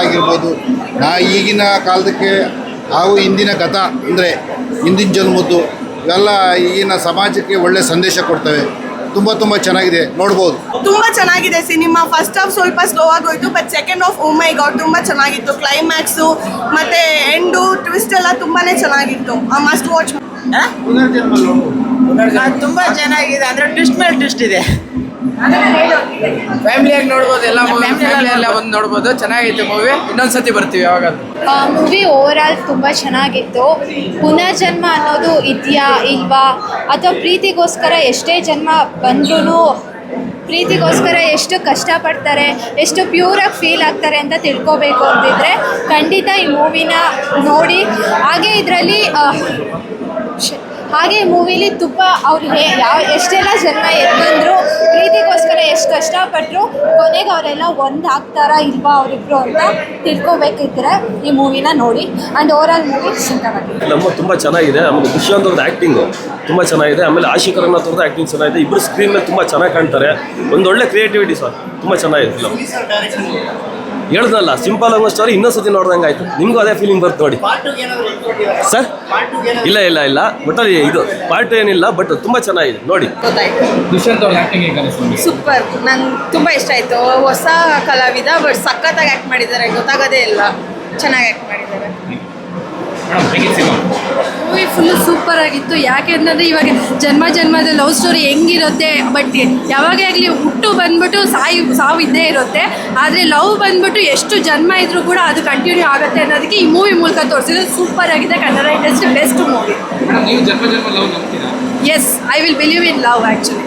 ಮಕ್ಕಳಾಗಿರ್ಬೋದು ನಾ ಈಗಿನ ಕಾಲದಕ್ಕೆ ಹಾಗೂ ಇಂದಿನ ಗತ ಅಂದರೆ ಹಿಂದಿನ ಜನ್ಮದ್ದು ಇವೆಲ್ಲ ಈಗಿನ ಸಮಾಜಕ್ಕೆ ಒಳ್ಳೆ ಸಂದೇಶ ಕೊಡ್ತವೆ. ತುಂಬ ತುಂಬ ಚೆನ್ನಾಗಿದೆ. ನೋಡ್ಬೋದು. ತುಂಬ ಚೆನ್ನಾಗಿದೆ ಸಿನಿಮಾ. ಫಸ್ಟ್ ಹಾಫ್ ಸ್ವಲ್ಪ ಸ್ಲೋ ಆಗೋಯ್ತು but second half oh my god ತುಂಬ ಚೆನ್ನಾಗಿತ್ತು. ಕ್ಲೈಮ್ಯಾಕ್ಸು ಮತ್ತೆ ಎಂಡು ಟ್ವಿಸ್ಟ್ ಎಲ್ಲ ತುಂಬಾನೇ ಚೆನ್ನಾಗಿತ್ತು. ಆ ಮಸ್ಟ್ ವಾಚ್ ತುಂಬಾ ಚೆನ್ನಾಗಿದೆ ಅಂದ್ರೆ ಟ್ವಿಸ್ಟ್ ಮೇಲೆ ಟ್ವಿಸ್ಟ್ ಇದೆ. ಫ್ಯಾಮಿಲಿಯಾಗಿ ನೋಡ್ಬೋದು ಎಲ್ಲ ಫ್ಯಾಮಿಲಿ ಎಲ್ಲ ಬಂದು ನೋಡ್ಬೋದು. ಚೆನ್ನಾಗಿತ್ತು ಮೂವಿ ಇನ್ನೊಂದ್ಸತಿ ಬರ್ತೀವಿ ಯಾವಾಗ ಮೂವಿ ಓವರ್ ಆಲ್ ತುಂಬ ಚೆನ್ನಾಗಿತ್ತು. ಪುನರ್ಜನ್ಮ ಅನ್ನೋದು ಇದೆಯಾ ಇಲ್ವಾ? ಅಥವಾ ಪ್ರೀತಿಗೋಸ್ಕರ ಎಷ್ಟೇ ಜನ್ಮ ಬಂದ್ರೂ ಪ್ರೀತಿಗೋಸ್ಕರ ಎಷ್ಟು ಕಷ್ಟಪಡ್ತಾರೆ ಎಷ್ಟು ಪ್ಯೂರಾಗಿ ಫೀಲ್ ಆಗ್ತಾರೆ ಅಂತ ತಿಳ್ಕೊಬೇಕು ಅಂತಿದ್ರೆ ಖಂಡಿತ ಈ ಮೂವಿನ ನೋಡಿ. ಹಾಗೆ ಇದರಲ್ಲಿ ಹಾಗೆ ಮೂವಿಲಿ ತುಂಬ ಅವ್ರು ಹೇ ಯಾವ, ಎಷ್ಟೆಲ್ಲ ಜನ್ಮ ಎದ್ಬಂದ್ರು ಪ್ರೀತಿಗೋಸ್ಕರ ಎಷ್ಟು ಕಷ್ಟಪಟ್ಟರು ಕೊನೆಗೆ ಅವರೆಲ್ಲ ಒಂದು ಇಲ್ವಾ ಅವರಿಬ್ರು ಅಂತ ತಿಳ್ಕೊಬೇಕಿದ್ರೆ ಈ ಮೂವಿನ ನೋಡಿ. ಆ್ಯಂಡ್ ಓವರ್ ಆಲ್ ಮೂವಿ ನಮ್ಮ ತುಂಬ ಚೆನ್ನಾಗಿದೆ. ಆಮೇಲೆ ದುಷ್ಯಂತ್ ಅವ್ರದ್ದು ಆ್ಯಕ್ಟಿಂಗು ತುಂಬ ಚೆನ್ನಾಗಿದೆ. ಆಮೇಲೆ ಆಶಿಕರನ್ನ ಅವ್ರದ್ದು ಆ್ಯಕ್ಟಿಂಗ್ ಚೆನ್ನಾಗಿದೆ. ಇಬ್ಬರು ಸ್ಕ್ರೀನ್ ಮೇಲೆ ತುಂಬ ಚೆನ್ನಾಗಿ ಕಾಣ್ತಾರೆ. ಒಂದೊಳ್ಳೆ ಕ್ರಿಯೇಟಿವಿಟಿ ಸರ್. ತುಂಬ ಚೆನ್ನಾಗಿದೆ ಫಿಲಮ್ ಹೇಳ್ದಲ್ಲ ಸಿಂಪಲ್ ಆಗೋ ಸ್ಟೋರಿ ಇನ್ನೊಂದು ಸತಿ ನೋಡ್ದಂಗೆ ಆಯ್ತು. ನಿಮಗೂ ಅದೇ ಫೀಲಿಂಗ್ ಬರ್ತು ನೋಡಿ. ಸರ್ ಇಲ್ಲ ಇಲ್ಲ ಇಲ್ಲ. ಬಟ್ ಅಲ್ಲಿ ಇದು ಪಾರ್ಟ್ ಏನಿಲ್ಲ ಬಟ್ ತುಂಬ ಚೆನ್ನಾಗಿದೆ. ನೋಡಿ. ಸೂಪರ್ ನಂಗೆ ತುಂಬಾ ಇಷ್ಟ ಆಯ್ತು. ಹೊಸ ಕಲಾವಿದ ಬಟ್ ಸಖತ್ತಾಗಿ ಆಕ್ಟ್ ಮಾಡಿದ್ದಾರೆ. ಗೊತ್ತಾಗೋದೇ ಇಲ್ಲ. ಚೆನ್ನಾಗಿ ಆಕ್ಟ್ ಮಾಡಿದ್ದಾರೆ. ಮೂವಿ ಫುಲ್ಲು ಸೂಪರ್ ಆಗಿತ್ತು. ಯಾಕೆಂತಂದರೆ ಇವಾಗ ಜನ್ಮ ಜನ್ಮದ ಲವ್ ಸ್ಟೋರಿ ಹೆಂಗಿರುತ್ತೆ ಬಟ್ ಯಾವಾಗೇ ಆಗಲಿ ಹುಟ್ಟು ಬಂದ್ಬಿಟ್ಟು ಸಾಯಿ ಸಾವು ಇದ್ದೇ ಇರುತ್ತೆ. ಆದರೆ ಲವ್ ಬಂದ್ಬಿಟ್ಟು ಎಷ್ಟು ಜನ್ಮ ಇದ್ರೂ ಕೂಡ ಅದು ಕಂಟಿನ್ಯೂ ಆಗುತ್ತೆ ಅನ್ನೋದಕ್ಕೆ ಈ ಮೂವಿ ಮೂಲಕ ತೋರಿಸಿದ್ರೆ ಸೂಪರ್ ಆಗಿದೆ. Kannada industry best movie yes I will believe in love actually